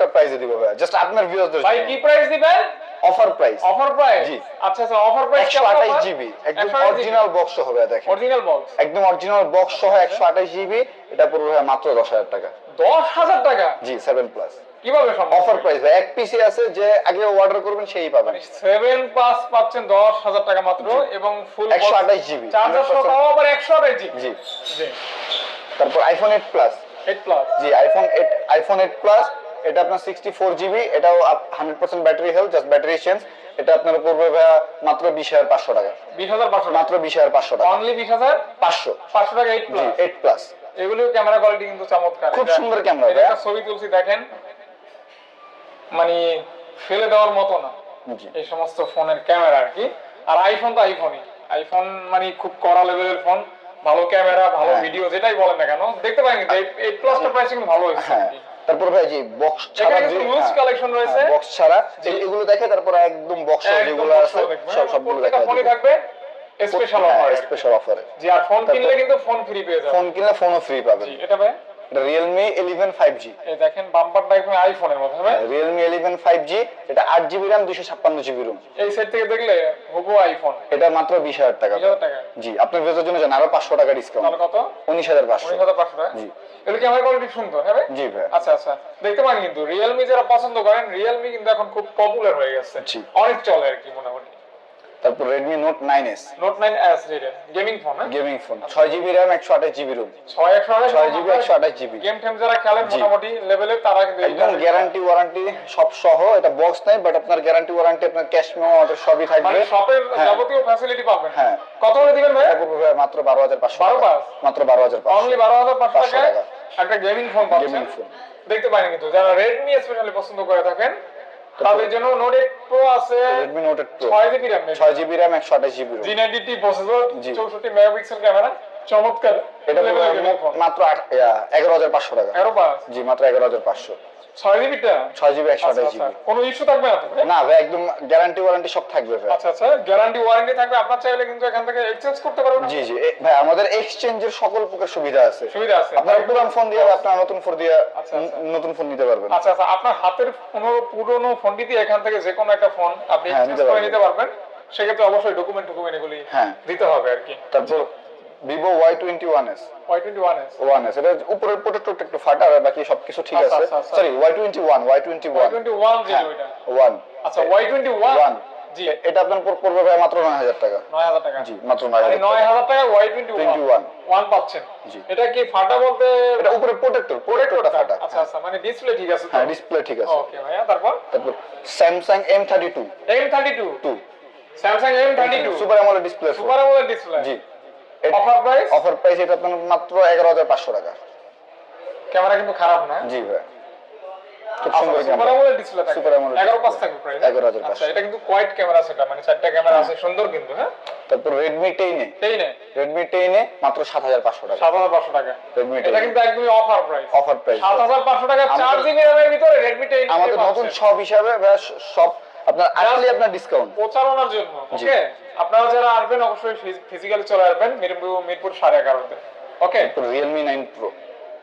একটা প্রাইসে দিব ভাই জাস্ট আপনার ভিউয়ারদের ভাই কি প্রাইস দিবেন? অফার প্রাইস অফার প্রাইস জি। আচ্ছা আচ্ছা অফার প্রাইস একশো আঠাশ জিবি একদম অরিজিনাল বক্স হবে দেখেন। অরিজিনাল বক্স একদম অরিজিনাল বক্স সহ একশো আঠাশ জিবি এটা পড়বে ভাই মাত্র দশ হাজার টাকা। দশ হাজার টাকা? জি সেভেন প্লাস কীভাবে সম্ভব? অফার প্রাইস ভাই এক পিসি আছে যে আগে অর্ডার করবেন সেই পাবেন। সেভেন প্লাস পাচ্ছেন দশ হাজার টাকা মাত্র এবং ফুল একশো আঠাশ জিবি চার্জার সহ আবার একশো আঠাশ জি। তারপর iPhone eight plus eight plus জি iPhone eight iPhone eight plus এটা আপনার সিক্সটি ফোর জিবি এটাও hundred percent battery health just battery change এটা আপনার পড়বে ভাইয়া মাত্র বিশ হাজার পাঁচশো টাকা। বিশ হাজার পাঁচশো মাত্র বিশ হাজার পাঁচশো টাকা। অনলি বিশ হাজার পাঁচশো। পাঁচশো টাকা এইট প্লাস এইট প্লাস এগুলো ক্যামেরা কোয়ালিটি কিন্তু চমৎকার। খুব সুন্দর ক্যামেরা এটা। ছবি তুলছি দেখেন। মানে ফেলে দেওয়ার মতো না। এই সমস্ত ফোনের ক্যামেরা আর কি। আর আইফোন তো আইফোনই আইফোন মানে খুব কড়া লেভেলের ফোন ভালো ক্যামেরা ভালো হ্যাঁ। ভিডিও যেটাই বলেন না কেন। দেখতে পারেন কিন্তু এই প্লাসটা প্রাইস কিন্তু ভালো হয়েছে। হ্যাঁ। তারপর ভাই যে বক্স ছাড়া এখানে কালেকশন loose রয়েছে। বক্স ছাড়া এগুলো দেখে তারপর একদম বক্স যেগুলো আছে সব সবগুলো দেখা ফোনই থাকবে স্পেশাল অফার স্পেশাল অফারে জি আর ফোন কিনলে কিন্তু ফোন ফ্রি পেয়ে যাবেন। ফোন কিনলে ফোনও ফ্রি পাবেন। এটা ভাই? এটা রিয়েলমি ইলেভেন ফাইভ এই দেখেন বাম্পারটা এখন আইফোনের মতো হবে ইলেভেন ফাইভ জি এটা আট জিবি র্যাম দুশো ছাপ্পান্ন জিবি রুম এই সাইড থেকে দেখলে হুবু আইফোন এটা মাত্র বিশ হাজার টাকা। বিশ হাজার টাকা। জি আপনার ভেজের জন্য জান আরও পাঁচশো টাকা ডিসকাউন্ট তাহলে কত? উনিশ হাজার পাঁচশো। উনিশ হাজার পাঁচশো টাকা জি। এগুলো ক্যামেরা কোয়ালিটি সুন্দর হ্যাঁ ভাই? জি ভাই আচ্ছা আচ্ছা। দেখতে পারেন কিন্তু রিয়েলমি যারা পছন্দ করেন রিয়েলমি কিন্তু এখন খুব পপুলার হয়ে গেছে। জি। অনেক চলে আর কি মোটামুটি। তারপর nine S note nine S gaming phone হ্যাঁ? গেমিং ফোন ছয় জিবি র্যাম একশো আঠাশ জিবি রুম ছয় একশো আঠাশ ছয় জিবি একশো আঠাশ জিবি গেম টেম যারা খেলেন মোটামুটি লেভেলের তারা কিন্তু একদম গ্যারান্টি ওয়ারেন্টি সব সহ এটা বক্স নাই বাট আপনার গ্যারান্টি ওয়ারেন্টি আপনার ক্যাশ মেমো আমাদের সবই থাকবে। মানে শপের হ্যাঁ। যাবতীয় ফ্যাসিলিটি পাবেন। হ্যাঁ। কত করে দিবেন ভাই মাত্র বারো হাজার পাঁচশো 12,000 মাত্র বারো হাজার পাঁচশো। অনলি বারো হাজার পাঁচশো পাঁচশো টাকায় টাকা। একটা গেমিং ফোন পাচ্ছেন। দেখতে পারেন কিন্তু যারা রেডমি স্পেশালি পছন্দ করে থাকেন তাদের জন্য নোট এইট প্রো আছে। রেডমি নোট প্রো ছয় জিবি র্যাম। ছয় জিবি র্যাম একশো আঠাশ GB ROM G ninety processor জি। চৌষট্টি মেগাপিক্সেল ক্যামেরা। চমৎকার। এটা। মাত্র এগারো হাজার পাঁচশো টাকা। এগারো জি মাত্র এগারো হাজার পাঁচশো। ছয় জিবিটা ছয় জিবি একশো আচ্ছা আঠাশ আচ্ছা। জিবি কোনো ইস্যু থাকবে না ভাই? একদম গ্যারান্টি ওয়ারেন্টি সব থাকবে ভাই। আচ্ছা আচ্ছা গ্যারান্টি ওয়ারেন্টি থাকবে আপনার চাইলে কিন্তু এখান থেকে এক্সচেঞ্জ করতে পারবেন। জি জি ভাই আমাদের এক্সচেঞ্জের সকল প্রকার সুবিধা আছে। সুবিধা আছে। আপনার পুরান ফোন দিয়ে আপনার নতুন ফোন দিয়ে। ন- নতুন ফোন নিতে পারবেন। আচ্ছা আচ্ছা আপনার হাতের পুরো পুরনো ফোনটি দিয়ে এখান থেকে যে কোনো একটা ফোন আপনি হ্যাঁ, এক্সচেঞ্জ নিতে করে পারবেন। নিতে পারবেন। সেক্ষেত্রে অবশ্যই ডকুমেন্ট ডকুমেন্ট এগুলি হ্যাঁ। দিতে হবে আর কি। তারপর Vivo Y twenty one S Y twenty one S one S এটা উপরের প্রোটেক্টরটা একটু ফাটা আর বাকি সবকিছু ঠিক আচ্ছা, আছে। আচ্ছা, আচ্ছা। Sorry Y twenty one Y twenty one twenty one one আচ্ছা ওয়াই টোয়েন্টি ওয়ান ওয়ান জি। এটা আপনার পড়বে ভাই মাত্র নয় হাজার টাকা। নয় হাজার টাকা। জি মাত্র নয় টাকা। হাজার টাকা ওয়াই টোয়েন্টি 21 ওয়ান পাচ্ছেন। জি। এটা কি ফাটা বলতে? এটা উপরে প্রোটেক্টর প্রোটেক্টরটা ফাটা। আচ্ছা আচ্ছা মানে ডিসপ্লে ঠিক আছে হ্যাঁ ডিসপ্লে ঠিক আছে। ওকে ভাইয়া তারপর? তারপর two two Samsung M thirty two super AMOLED display super display জি। অফার প্রাইস অফার প্রাইস এটা আপনার মাত্র এগারো হাজার পাঁচশো টাকা। ক্যামেরা কিন্তু খারাপ না? জি ভাই। খুব আচ্ছা, সুন্দর ক্যামেরা আমোলেড ডিসপ্লে থাকে। Super AMOLED 11 পাঁচ থাকবে প্রাইস 11,500 আচ্ছা এটা কিন্তু কোয়াইট ক্যামেরা সেটা মানে চারটা ক্যামেরা আছে সুন্দর কিন্তু হ্যাঁ? তারপর টাকা। এটা কিন্তু একদমই অফার প্রাইস অফার প্রাইস আমাদের- জিবি ভিতরে নতুন সব হিসাবে সব আপনার আসলে আপনার ডিসকাউন্ট প্রচারণার জন্য। ওকে আপনারা যারা আসবেন অবশ্যই ফিজিক্যালি চলে আসবেন মিরপুর মিরপুর সাড়ে এগারোতে। ওকে রিয়েলমি নাইন প্রো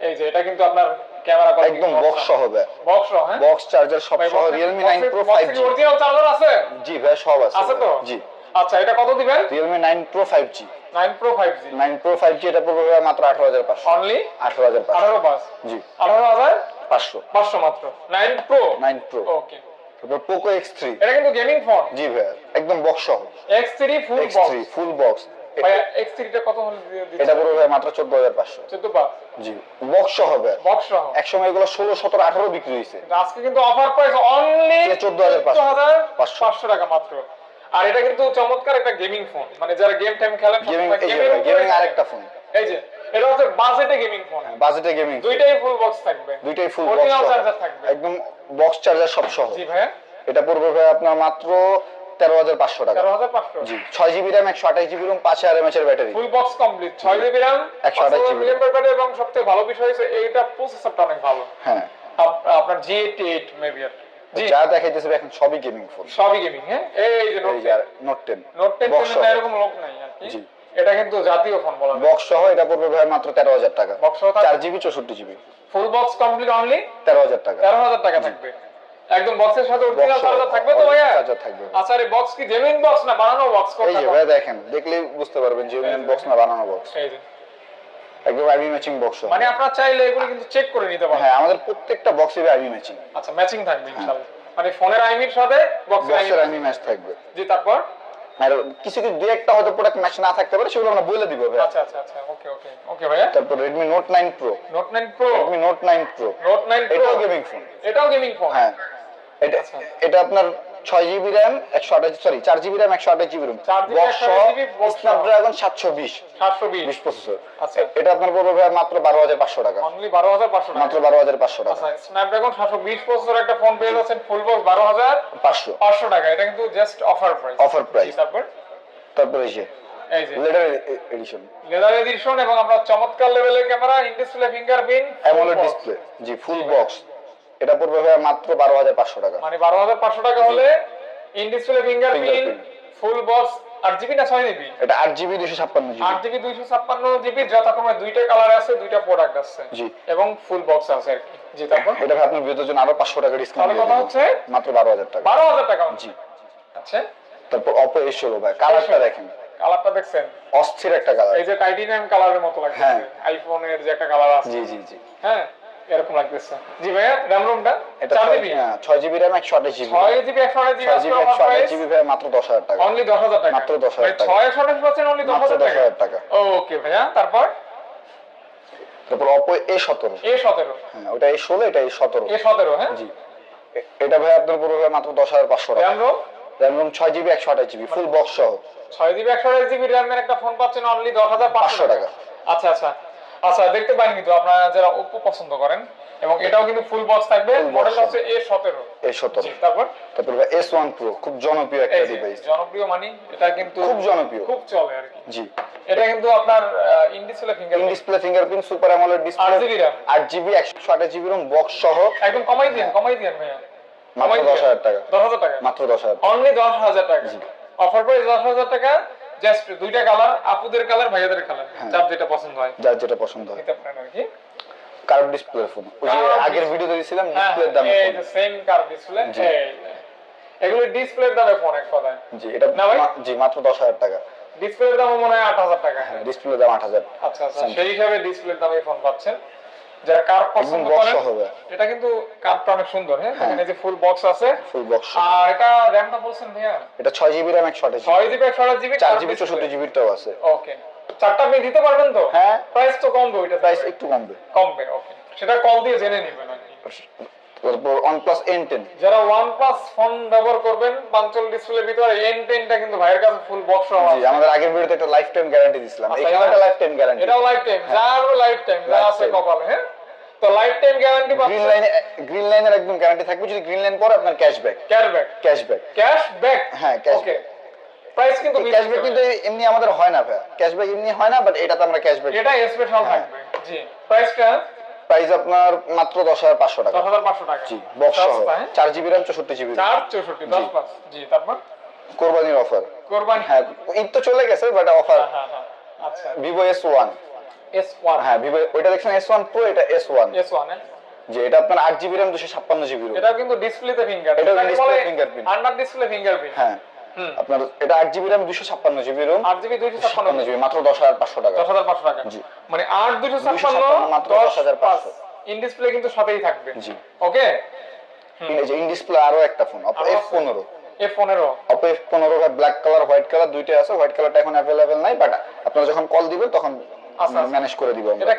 এই যে এটা কিন্তু আপনার ক্যামেরা একদম বক্স সহ ভাই। বক্স হ্যাঁ? বক্স চার্জার সব সহ nine pro five G original charger আছে? জি ভাই সব আছে আছে তো? জি। আচ্ছা এটা কত দিবেন? Nine pro five G 9 pro 5G nine pro five G এটা পড়বে মাত্র আঠারো হাজার পাঁচশো। অনলি আঠারো হাজার পাঁচশো। 18 পাস জি। 18500 পাঁচশো 500 মাত্র? 9 প্রো নাইন প্রো ওকে তারপর পোকো এক্স থ্রি এটা কিন্তু গেমিং ফোন জি ভাই একদম বক্স সহ। X3 full X three full box ভাই X3 টা কত হলে এটা দিচ্ছেন মাত্র চোদ্দ হাজার পাঁচশো। 14 পাস জি বক্স সহ ভাই বক্স সহ। একসময় এগুলো ষোলো সতেরো আঠারো বিক্রি হয়েছে কিন্তু আজকে কিন্তু অফার প্রাইস অনলি 14,500 500 টাকা মাত্র। আর এটা কিন্তু চমৎকার একটা গেমিং ফোন মানে যারা গেম টাইম উপরে গেমিং আরেকটা ফোন এই যে এটা হচ্ছে বাজেটে গেমিং ফোন বাজেটে গেমিং দুইটাই ফুল বক্স থাকবে। দুইটাই ফুল বক্স charger থাকবে। একদম বক্স চার্জার সব সহ। জি ভাইয়া। এটা পড়বে ভাই আপনার মাত্র তেরো হাজার পাঁচশো টাকা। তেরো হাজার পাঁচশো। জি ছয় জিবি র্যাম একশো আঠাশ জিবি রুম পাঁচ হাজার এর ব্যাটারি। ফুল বক্স কমপ্লিট ছয় GB RAM 128 GB million battery এবং সবথেকে ভালো বিষয় হচ্ছে এইটা প্রসেসরটা অনেক ভালো। হ্যাঁ। আপনার জি এইট এইট মেবি জি। যা দেখাইতেছে এখন সবই গেমিং ফোন সবই গেমিং হ্যাঁ? এই যে নোট যে নোট টেন নোট টেন এরকম লোক নাই আর কি। জি। এটা কিন্তু জাতীয় ফোন বলা বক্স সহ এটা পড়বে ভাই মাত্র তেরো হাজার টাকা। বক্স জিবি চৌষট্টি GB full box complete only তেরো হাজার টাকা। তেরো হাজার টাকা থাকবে। একদম বক্সের সাথে অরিজিনাল চার্জার থাকবে তো ভাইয়া? চার্জার থাকবে। আচ্ছা এই বক্স কি জেনুইন বক্স না বানানো বক্স এই যে ভাই দেখেন দেখলেই বুঝতে পারবেন যে বক্স না বানানো বক্স এই যে। একদম আইবি ম্যাচিং বক্স মানে আপনারা চাইলে এগুলো কিন্তু চেক করে নিতে পারেন। হ্যাঁ আমাদের প্রত্যেকটা বক্সে আইবি ম্যাচিং আচ্ছা ম্যাচিং থাকবে ইনশাআল্লাহ। মানে ফোনের আইমির সাথে বক্সের আইমি ম্যাচ থাকবে। জি তারপর? আর কিছু কিছু দুই একটা হয়তো প্রোডাক্ট ম্যাচ না থাকতে পারে সেগুলো আমরা বলে দিব ভাই আচ্ছা আচ্ছা আচ্ছা ওকে ওকে ওকে ভাইয়া। তারপর Redmi Note 9 Pro Note 9 Pro Redmi Note 9 Pro Note 9 Pro এটাও গেমিং ফোন এটাও গেমিং ফোন হ্যাঁ। এটা আচ্ছা। এটা আপনার ছয় জিবি র্যাম একশো আঠাশ সরি চার জিবি র্যাম একশো আঠাশ জিবি রুম 4 GB, বক্স সহ 128 GB box সহ। স্ন্যাপড্রাগন সাতশো বিশ। 720 বিশ। প্রসেসর আচ্ছা। এটা আপনার পড়বে ভাই মাত্র বারো হাজার পাঁচশো টাকা। অনলি 12500 টাকা। মাত্র বারো হাজার পাঁচশো টাকা। আচ্ছা স্ন্যাপড্রাগন 720 প্রসেসর একটা ফোন পেয়ে যাচ্ছেন ফুল বক্স 12500 পাঁচশো। টাকা। এটা কিন্তু just offer price Offer price। তারপর? তারপরে এই যে এডিশন লেদার এডিশন এবং আমরা চমৎকার লেভেলের camera in display fingerprint AMOLED display G full box এটা পড়বে ভাই মাত্র বারো হাজার পাঁচশো টাকা। মানে 12500 টাকা হলে in display fingerprint. Full box 8 GB না 6 জিবি? এটা আট জিবি দুশো ছাপ্পান্ন জিবি। 8 জিবি 256 জিবি যথাক্রমে দুইটা কালার আছে দুইটা প্রোডাক্ট আছে। জি। এবং ফুল বক্স আছে আর কি। জি তারপর? এটা আপনার বিয়ের জন্য আরও পাঁচশো টাকা ডিসকাউন্ট তাহলে কথা হচ্ছে? মাত্র বারো হাজার টাকা। 12000 টাকা জি। আচ্ছা। তারপর অপো এস ষোলো ভাই কালারটা দেখেন। কালারটা দেখছেন? অস্থির একটা কালার এই যে টাইটানিয়াম কালারের মতো লাগছে হ্যাঁ। আইফোনের যে একটা কালার আছে। জি জি জি। হ্যাঁ। এরকম লাগতেছে। জি ভাইয়া র্যাম রোমটা এটা 4 ছয়- জিবি ছয় জিবি র্যাম একশো আঠাশ জিবি 6 জিবি 128 জিবি ছয় জিবি একশো আঠাশ জিবি ভাই মাত্র দশ হাজার টাকা। অনলি 10000 টাকা? মাত্র 10,000 টাকা। 6 128 পাচ্ছেন অনলি দশ হাজার টাকা? ওকে ভাইয়া তারপর? তারপর অপো এ সতেরো। A17 হ্যাঁ ওটা এই ষোলো এটা এই সতেরো। A17 হ্যাঁ? জি। এটা ভাই আপনার পুরো মাত্র দশ হাজার পাঁচশো টাকা। র্যাম রোম র্যাম রোম ছয় জিবি একশো আঠাশ জিবি ফুল বক্স সহ। 6 জিবি 128 জিবি র্যামের একটা ফোন পাচ্ছেন অনলি 10500 500 টাকা। টাকা। আচ্ছা আচ্ছা। আচ্ছা দেখতে পারেন কিন্তু আপনারা যারা Oppo পছন্দ করেন এবং এটাও কিন্তু ফুল বক্স থাকবে। সহ। হচ্ছে A17 এই সতেরো। তারপর? তারপর এস ওয়ান প্রো খুব জনপ্রিয় একটা ডিভাইস জনপ্রিয় মানি এটা কিন্তু খুব জনপ্রিয়। খুব চলে আর কি। জি। এটা কিন্তু আপনার in display in fingerprint display fingerprint super AMOLED display 8 GB RAM GB একশো আঠাশ জিবি রুম বক্স সহ। একদম কমাই দিন কমাই দিন ভাইয়া। মাত্র কমাই দশ হাজার টাকা। দশ হাজার টাকা। মাত্র দশ হাজার অনলি দশ হাজার টাকা। অফার প্রাইস দশ হাজার টাকা। জাস্ট দুইটা কালার আপুদের কালার ভাইয়াদের কালার হ্যাঁ। যার যেটা পছন্দ হয়। যার যেটা পছন্দ হয়। নিতে পারেন আর কি। কার্ভ ডিসপ্লে ফোন ওই যে আগের। ভিডিওতে দিয়েছিলাম হ্যাঁ ডিসপ্লের দামে এই সেম কার ডিসপ্লে এগুলো ডিসপ্লের দামে ফোন এক কথায় জি এটা না ভাই? জি মাত্র দশ হাজার টাকা। ডিসপ্লের দাম মনে হয় আট হাজার টাকা। ডিসপ্লের দাম আট হাজার। আচ্ছা আচ্ছা সেই হিসাবে ডিসপ্লের দামে ফোন পাচ্ছেন। যারা কার পছন্দ করেন এটা কিন্তু কার্ডটা অনেক সুন্দর হ্যাঁ? এখানে যে ফুল বক্স আছে। ফুল বক্স আর এটা র্যামটা বলছেন ভাইয়া? এটা ছয় জিবি র্যাম একশো জিবি ছয় জিবি একশো আট জিবি চার জিবি চৌষট্টি জিবিটাও আছে। ওকে চারটা আপনি দিতে পারবেন তো? হ্যাঁ। প্রাইস তো কমবে ওইটা প্রাইস একটু কমবে। কমবে ওকে সেটা কল দিয়ে জেনে নেবেন তারপর OnePlus N10 যারা ওয়ান ফোন ব্যবহার করবেন পাঞ্চল ডিসপ্লের ভিতরে এন টেনটা কিন্তু ভাইয়ের কাছে ফুল বক্স জি আমাদের আগের ভিডিওতে একটা লাইফ টাইম গ্যারান্টি দিছিলাম। আচ্ছা, এখানে একটা লাইফ টাইম গ্যারান্টি এটাও লাইফ টাইম যার লাইফ টাইম যা আছে কপালে হ্যাঁ? তো লাইফ টাইম গ্যারান্টি গ্রিন লাইনে গ্রিন লাইনের একদম গ্যারান্টি থাকবে যদি গ্রিন লাইন পরে আপনার cashback cashback cashback cash back হ্যাঁ, প্রাইস কিন্তু বেশি ক্যাশব্যাক কিন্তু এমনি আমাদের হয় না ভাই ক্যাশব্যাক এমনি হয় না বাট এটাতে আমরা ক্যাশব্যাক এটা স্পেশাল হ্যাঁ। থাকবে। জি প্রাইসটা প্রাইস আপনার মাত্র দশ হাজার পাঁচশো টাকা। দশ হাজার পাঁচশো টাকা। জি বক্স হ্যাঁ? চার জিবি র্যাম চৌষট্টি জিবি চার চৌষট্টি দশ। পাঁচ জি তারপর? কোরবানির অফার কোরবানি। হ্যাঁ ঈদ তো চলে গেছে বাট অফার হ্যাঁ হ্যাঁ হ্যাঁ। আচ্ছা। Vivo S one S one হ্যাঁ ভিভো ওইটা দেখছেন এস ওয়ান প্রো এটা এস ওয়ান এস ওয়ান যে এটা আপনার আট জিবি র্যাম দুশো ছাপ্পান্ন জিবি এটা কিন্তু ডিসপ্লেতে ফিঙ্গার এটাও display fingerprint। Under display fingerprint হ্যাঁ। আপনার এটা আট জিবি র্যাম দুশো ছাপ্পান্ন জিবি রুম আট জিবি দুইশো ছাপ্পান্ন ছাপ্পান্ন জিবি মাত্র দশ হাজার পাঁচশো টাকা। দশ হাজার পাঁচশো টাকা। জি। মানে আট দুশো ছাপ্পান্ন 256 মাত্র দশ 10,500 ইন ডিসপ্লে কিন্তু সাথেই থাকবে। জি। ওকে ইন ডিসপ্লে আরও একটা ফোন অপো এফ? পনেরো। এফ পনেরো। অপো এফ পনেরো ব্ল্যাক কালার হোয়াইট কালার দুইটাই আছে। হোয়াইট কালারটা এখন অ্যাভেলেবেল নাই বাট আপনারা যখন কল দিবেন তখন আচ্ছা, আচ্ছা। ম্যানেজ করে দিব আমরা।